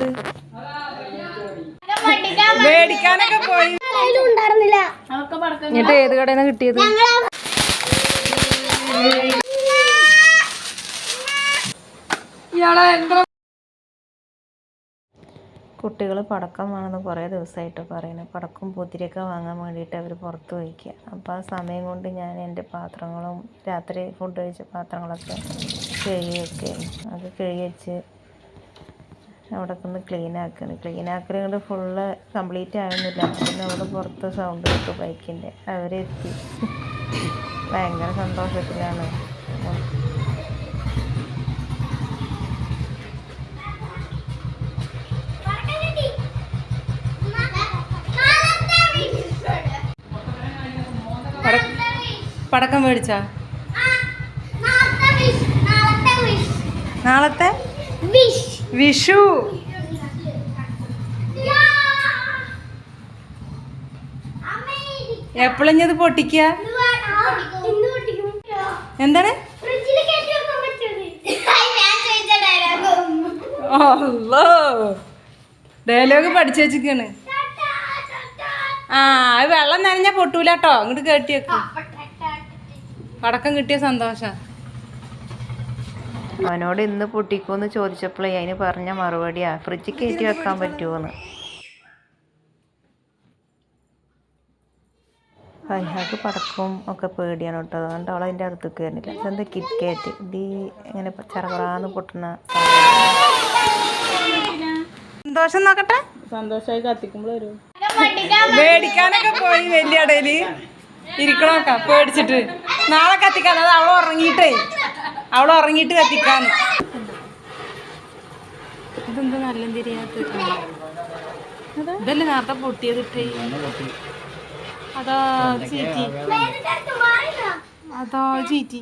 എന്ത് മേടിക്കാനൊക്കെ പോയി. ഉണ്ടായിരുന്നില്ല. എന്നിട്ട് ഏത് കടയിൽ നിന്ന് കിട്ടിയത് കുട്ടികൾ പടക്കം വേണമെന്ന് കുറേ ദിവസമായിട്ട് പറയുന്നത് പടക്കം പൂത്തിരിയൊക്കെ വാങ്ങാൻ വേണ്ടിയിട്ട് അവർ പുറത്ത് വയ്ക്കുക അപ്പോൾ ആ സമയം കൊണ്ട് ഞാൻ എന്റെ പാത്രങ്ങളും രാത്രി ഫുഡ് കഴിച്ച പാത്രങ്ങളൊക്കെ കഴുകി വെക്കുകയായിരുന്നു അത് കഴുകി വെച്ച് അവിടെ ഒന്ന് ക്ലീൻ ആക്കുകയാണ് ക്ലീൻ ആക്കൽ കൊണ്ട് ഫുള്ള് കംപ്ലീറ്റ് ആകുന്നില്ല പിന്നെ അവിടെ പുറത്ത് സൗണ്ട് കേട്ടു ബൈക്കിന്റെ അവരെത്തി. ഭയങ്കര സന്തോഷത്തിലാണ്. പടക്കം മേടിച്ചാ? നാളത്തെ വിഷു. എപ്പോഴഞ്ഞത് പൊട്ടിക്കുക എന്താണ്? ഡയലോഗ് പഠിച്ചു വെച്ചിരിക്കാണ്. ആ അത് വെള്ളം നനഞ്ഞാ പൊട്ടൂല കേട്ടോ ഇങ്ങോട്ട് കേട്ടി പടക്കം കിട്ടിയ സന്തോഷം. അവനോട് ഇന്ന് പൊട്ടിക്കുമെന്ന് ചോദിച്ചപ്പോഴേ അതിന് പറഞ്ഞ മറുപടിയാ ഫ്രിഡ്ജിൽ കയറ്റി വെക്കാൻ പറ്റുമോന്ന് അയാൾക്ക് പടക്കവും ഒക്കെ പേടിയാണ് കേട്ടോ. അതുകൊണ്ട് അവൾ അതിന്റെ അടുത്തേക്ക് വരുന്നില്ല. ഇതെന്താ കിറ്റ് കയറ്റ് ഇത് ഈ ഇങ്ങനെ ചറപറാന്ന് പൊട്ടുന്ന സന്തോഷം നോക്കട്ടെ. സന്തോഷമായി കത്തിക്കുമ്പോൾ മേടിക്കാനൊക്കെ പോയി വലിയ ഇടയിൽ ഇരിക്കണോക്കാം പേടിച്ചിട്ട്. നാളെ കത്തിക്കാൻ അത് അവൾ ഉറങ്ങിയിട്ടേ. അവൾ ഉറങ്ങിയിട്ട് കത്തിക്കാന്ന് ഇതെന്താ നല്ല തിരിയാത്ത ഇതല്ലേ നേരത്തെ പൊട്ടിയതിട്ടേ അതാ ചീറ്റി. അതാ ചീറ്റി.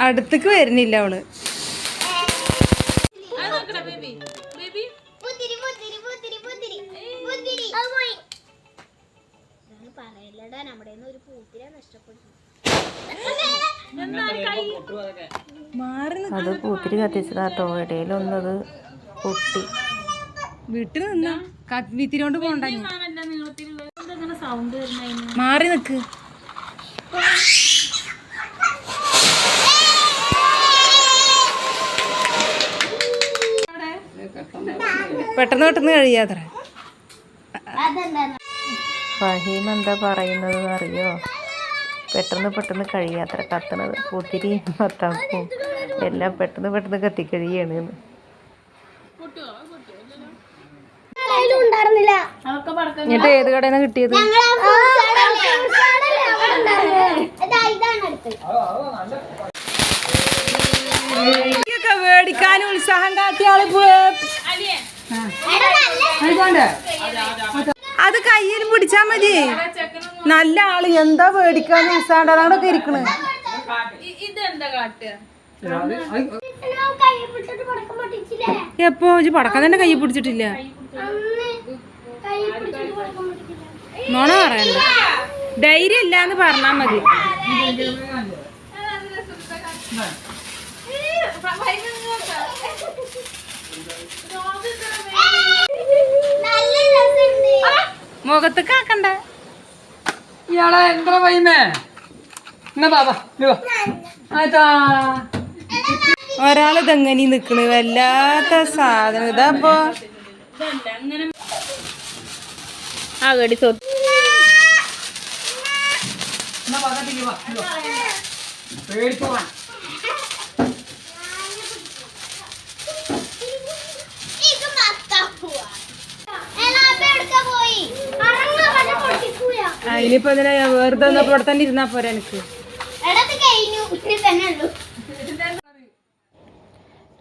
അടുത്തേക്ക് വരുന്നില്ല അവൾ. അത് പൂത്തിരി കത്തിച്ചതാട്ടോ ഇടയിലൊന്നത് പൊട്ടി. വീട്ടിൽ നിന്നാ. വിത്തിരോണ്ട് പോണ്ട സൗണ്ട് വരുന്ന മാറി നിക്ക്. പെട്ടെന്ന് പെട്ടെന്ന് കഴിയാത്ര. ഫഹീം എന്താ പറയുന്നത് അറിയോ? പെട്ടെന്ന് പെട്ടെന്ന് കഴിയാത്ര കത്തണത്. പൂത്തിരിയും പത്താക്കും എല്ലാം പെട്ടെന്ന് പെട്ടെന്ന് കത്തിക്കഴിയാണ് എന്നിട്ട് ഏത് കടയിൽ നിന്ന് കിട്ടിയത് മേടിക്കാനും ഉത്സാഹം കാട്ടിയ ആൾ അത് കയ്യിൽ പിടിച്ചാ മതി. നല്ല ആൾ. എന്താ മേടിക്കാൻ ഉത്സാഹം അതാണൊക്കെ ഇരിക്കണ്. എപ്പോ? ഇജ്ജ് പടക്കം തന്നെ കൈ പിടിച്ചിട്ടില്ല. നോണ പറയണ്ട. ധൈര്യം ഇല്ലാന്ന് പറഞ്ഞാ മതി. മുഖത്ത് കാക്കണ്ടേ മുഖത്തേക്ക് ആക്കണ്ട. ഇയാളെ എന്താ വൈമേ എന്നാ ബാബാ ആയിട്ടാ. ഒരാൾ ഇതെങ്ങനെ നിക്കണ്? വല്ലാത്ത സാധനം. ഇതാപ്പോ അകടി സ്വത്ത് എന്നാ പകട്ടിക്ക് വാ ഇതോ. പേടിച്ചു വാ ഇത് മത്താപ്പുവാ എലാപ്പ എടുക്ക പോയി അറങ്ങ വല്ല അതിനിപ്പോ ഇതിനെ വെറുതെ ഒന്ന് ഇവിടെ തന്നെ ഇരുന്നാ പോരാ എനിക്ക്.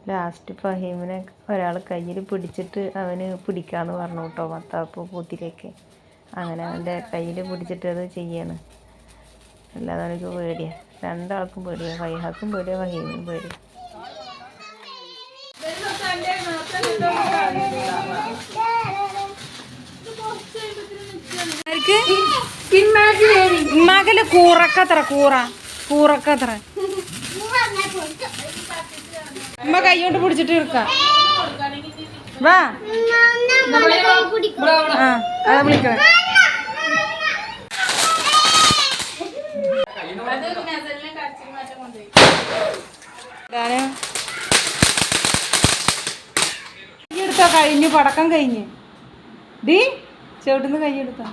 ലാസ്റ്റ് ഫഹീമിനെ ഒരാൾ കയ്യിൽ പിടിച്ചിട്ട് അവന് പിടിക്കാന്ന് പറഞ്ഞു കേട്ടോ മത്താപ്പ് പൂത്തിലേക്ക്. അങ്ങനെ അവന്റെ കയ്യിൽ പിടിച്ചിട്ട് അത് ചെയ്യാണ്. അല്ലാതെ എനിക്ക് പേടിയാ. രണ്ടാൾക്കും പേടിയാ. ഫൈഹാക്കും പേടിയാ ഫഹീമിനും പേടിയാ. ആർക്ക് മകൽ കൂറക്കത്ര കൂറ കൂറക്കത്ര. ഉമ്മ കൈകൊണ്ട് പിടിച്ചിട്ട് ഇരിക്ക. വാ. ആ അതാ വിളിക്കണേ. ഇതാണ്. കൈയെടുത്തോ കഴിഞ്ഞു പടക്കം കഴിഞ്ഞ്. ഡി കൈ കൈയെടുത്തോ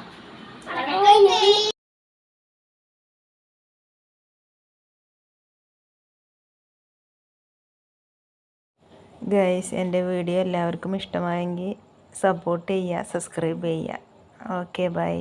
ഗൈസ് എന്റെ വീഡിയോ എല്ലാവർക്കും ഇഷ്ടമായെങ്കിൽ സപ്പോർട്ട് ചെയ്യുക സബ്സ്ക്രൈബ് ചെയ്യുക. Okay bye.